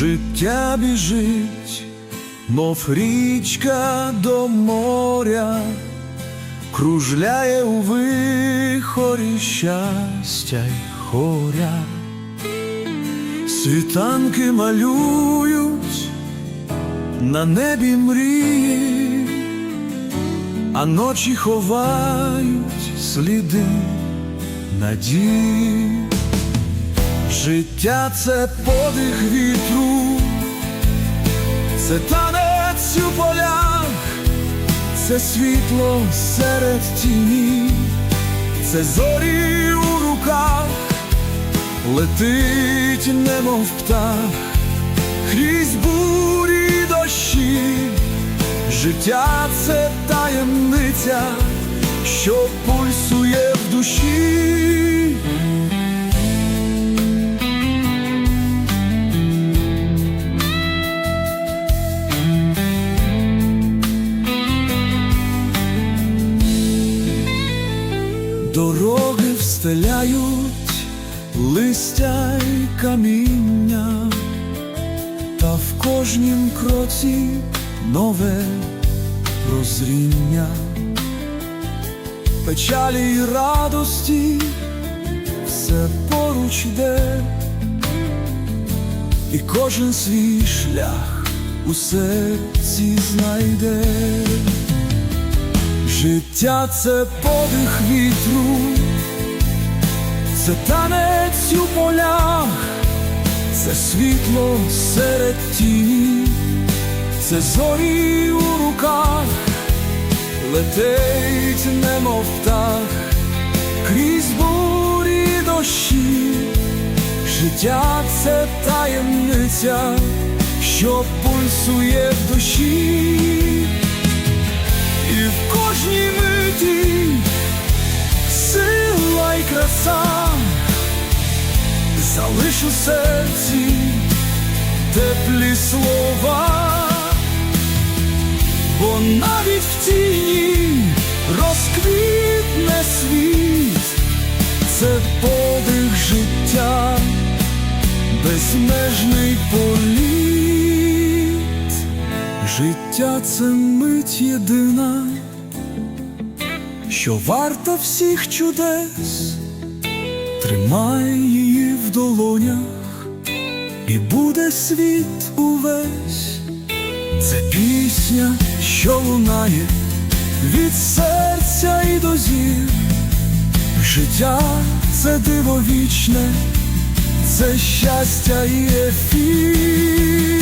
Життя біжить, мов річка до моря, кружляє у вихорі щастя й хоря. Світанки малюють на небі мрії, а ночі ховають сліди надії. Життя це подих вітру, це танець у полях, це світло серед тіні, це зорі у руках, летить, немов птах, крізь бурі дощі, життя це таємниця, що пульсує в душі. Дороги встеляють листя й каміння, та в кожнім кроці нове прозріння, печалі й радості все поруч йде, і кожен свій шлях у серці знайде. Життя це подих вітру, це танець у полях, це світло серед тіні, це зорі у руках, летить, немов птах, крізь бурі дощі, життя це таємниця, що пульсує в душі. І в кожній миті сила й краса, залиш у серці теплі слова, бо навіть в тіні розквітне світ, це подих життя, безмежний політ. Життя це мить єдина, що варта всіх чудес, тримай її в долонях, і буде світ увесь. Це пісня, що лунає від серця і до зір. Життя це диво вічне, це щастя і ефір.